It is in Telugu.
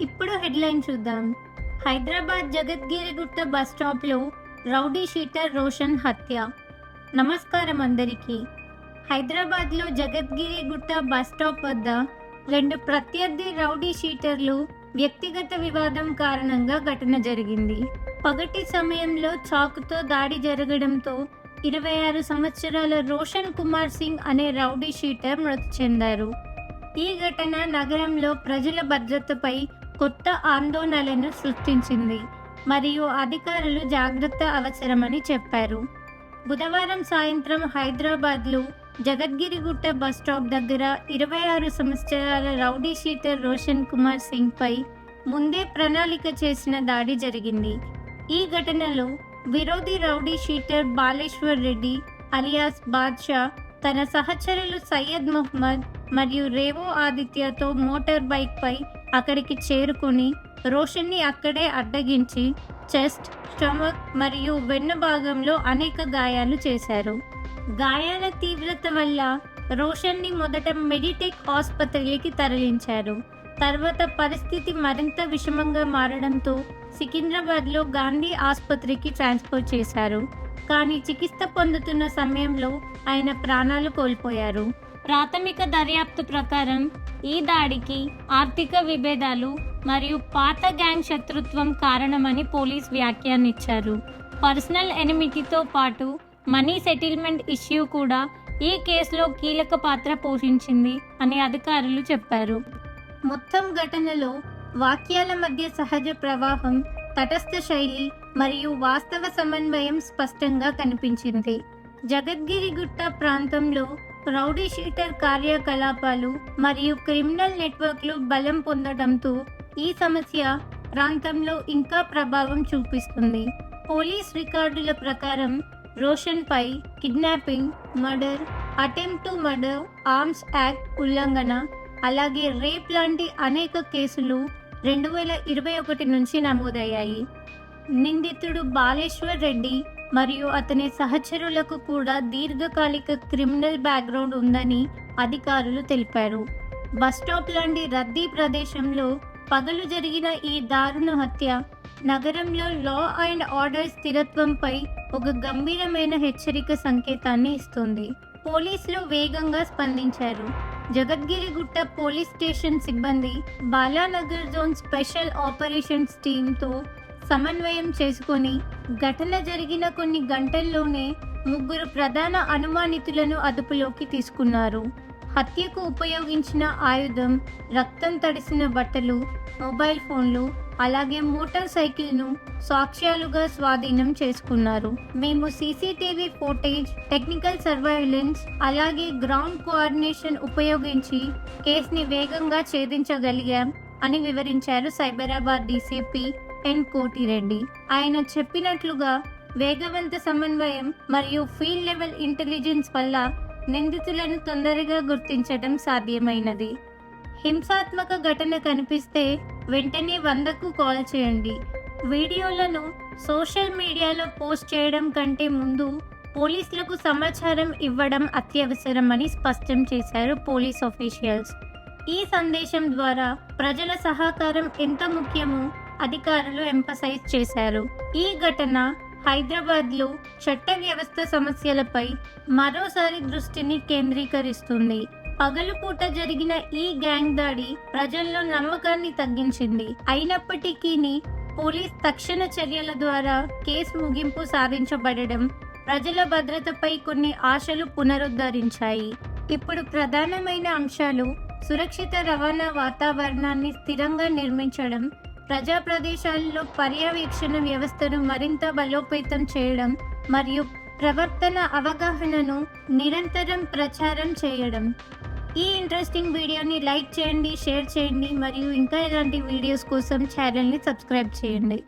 ఇప్పుడు హెడ్లైన్ చూద్దాం. హైదరాబాద్ జగద్గిరిగుట్ట బస్ స్టాప్లో రౌడీ షీటర్ రోషన్ హత్య. నమస్కారం అందరికీ. హైదరాబాద్లో జగద్గిరిగుట్ట బస్ స్టాప్ వద్ద రెండు ప్రత్యర్థి రౌడీ షీటర్లు వ్యక్తిగత వివాదం కారణంగా ఘటన జరిగింది. పగటి సమయంలో చాకుతో దాడి జరగడంతో ఇరవై ఆరు సంవత్సరాల రోషన్ కుమార్ సింగ్ అనే రౌడీ షీటర్ మృతి చెందారు. ఈ ఘటన నగరంలో ప్రజల భద్రతపై కొత్త ఆందోళనలను సృష్టించింది మరియు అధికారులు జాగ్రత్త అవసరమని చెప్పారు. బుధవారం సాయంత్రం హైదరాబాద్లో జగద్గిరిగుట్ట బస్ స్టాప్ దగ్గర ఇరవై ఆరు సంవత్సరాల రౌడీ షీటర్ రోషన్ కుమార్ సింగ్ పై ముందే ప్రణాళిక చేసిన దాడి జరిగింది. ఈ ఘటనలో విరోధి rowdy sheeter Baleshwar Reddy alias Badshah తన సహచరులు సయ్యద్ మొహమ్మద్ మరియు రేవో ఆదిత్యతో మోటార్ బైక్ పై అక్కడికి చేరుకుని రోషన్ని అక్కడే అడ్డగించి చెస్ట్ స్టమక్ మరియు వెన్ను భాగంలో అనేక గాయాలు చేశారు. గాయాల తీవ్రత వల్ల రోషన్ని మొదట మెడిటెక్ ఆసుపత్రికి తరలించారు. తర్వాత పరిస్థితి మరింత విషమంగా మారడంతో సికింద్రాబాద్లో గాంధీ ఆసుపత్రికి ట్రాన్స్ఫర్ చేశారు. కానీ చికిత్స పొందుతున్న సమయంలో ఆయన ప్రాణాలు కోల్పోయారు. ప్రాథమిక దర్యాప్తు ప్రకారం ఈ దాడికి ఆర్థిక విభేదాలు మరియు పాత గ్యాంగ్ శత్రుత్వం కారణమని పోలీస్ వ్యాఖ్యానించారు. పర్సనల్ ఎనిమిటీతో పాటు మనీ సెటిల్మెంట్ ఇష్యూ కూడా ఈ కేసులో కీలక పాత్ర పోషించింది అని అధికారులు చెప్పారు. మొత్తం ఘటనలో వాక్యాల మధ్య సహజ ప్రవాహం తటస్థ శైలి మరియు వాస్తవ సమన్వయం స్పష్టంగా కనిపించింది. జగద్గిరిగుట్ట ప్రాంతంలో రౌడీ షీటర్ కార్యకలాపాలు మరియు క్రిమినల్ నెట్వర్క్లు బలం పొందడంతో ఈ సమస్య ప్రాంతంలో ఇంకా ప్రభావం చూపిస్తుంది. పోలీస్ రికార్డుల ప్రకారం రోషన్ పై kidnapping murder attempt to murder arms act ఉల్లంఘన అలాగే రేప్ లాంటి అనేక కేసులు రెండు వేల ఇరవై ఒకటి నుంచి నమోదయ్యాయి. నిందితుడు బాలేశ్వర్ రెడ్డి మరియు అతని సహచరులకు కూడా దీర్ఘకాలిక క్రిమినల్ బ్యాక్గ్రౌండ్ ఉందని అధికారులు తెలిపారు. బస్ స్టాప్ లాంటి రద్దీ ప్రదేశంలో పగలు జరిగిన ఈ దారుణ హత్య నగరంలో లా అండ్ ఆర్డర్ స్థిరత్వంపై ఒక గంభీరమైన హెచ్చరిక సంకేతాన్ని ఇస్తుంది. పోలీసులు వేగంగా స్పందించారు. జగద్గిరిగుట్ట పోలీస్ స్టేషన్ సిబ్బంది బాలానగర్ జోన్ స్పెషల్ ఆపరేషన్స్ టీంతో సమన్వయం చేసుకొని ఘటన జరిగిన కొన్ని గంటల్లోనే ముగ్గురు ప్రధాన అనుమానితులను అదుపులోకి తీసుకున్నారు. హత్యకు ఉపయోగించిన ఆయుధం రక్తం తడిసిన బట్టలు మొబైల్ ఫోన్లు అలాగే మోటార్ సైకిల్ను సాక్ష్యాలుగా స్వాధీనం చేసుకున్నారు. మేము సీసీటీవీ ఫోటేజ్ టెక్నికల్ సర్వైలెన్స్ అలాగే గ్రౌండ్ కోఆర్డినేషన్ ఉపయోగించి కేసుని వేగంగా ఛేదించగలిగాం అని వివరించారు సైబరాబాద్ డీసీపీ ఎన్ కోటిరెడ్డి ఆయన చెప్పినట్లుగా వేగవంత సమన్వయం మరియు ఫీల్డ్ లెవెల్ ఇంటెలిజెన్స్ వల్ల నిందితులను తొందరగా గుర్తించడం సాధ్యమైనది. హింసాత్మక ఘటన కనిపిస్తే వెంటనే వందకు కాల్ చేయండి. వీడియోలను సోషల్ మీడియాలో పోస్ట్ చేయడం కంటే ముందు పోలీసులకు సమాచారం ఇవ్వడం అత్యవసరమని స్పష్టం చేశారు పోలీస్ ఆఫీషియల్స్. ఈ సందేశం ద్వారా ప్రజల సహకారం ఎంత ముఖ్యమో అధికారులు ఎంపసైజ్ చేశారు. ఈ ఘటన హైదరాబాద్లో చట్ట వ్యవస్థ సమస్యలపై మరోసారి దృష్టిని కేంద్రీకరిస్తుంది. పగలుపూట జరిగిన ఈ గ్యాంగ్ దాడి ప్రజల్లో నమ్మకాన్ని తగ్గించింది. అయినప్పటికీ పోలీస్ తక్షణ చర్యల ద్వారా కేసు ముగింపు సాధించబడడం ప్రజల భద్రతపై కొన్ని ఆశలు పునరుద్ధరించాయి. ఇప్పుడు ప్రధానమైన అంశాలు సురక్షిత రవాణా వాతావరణాన్ని స్థిరంగా నిర్మించడం ప్రజా ప్రదేశాల్లో పర్యవేక్షణ వ్యవస్థను మరింత బలోపేతం చేయడం మరియు ప్రవర్తన అవగాహనను నిరంతరం ప్రచారం చేయడం. ఈ ఇంట్రెస్టింగ్ వీడియోని లైక్ చేయండి షేర్ చేయండి మరియు ఇంకా ఇలాంటి వీడియోస్ కోసం ఛానల్ని సబ్స్క్రైబ్ చేయండి.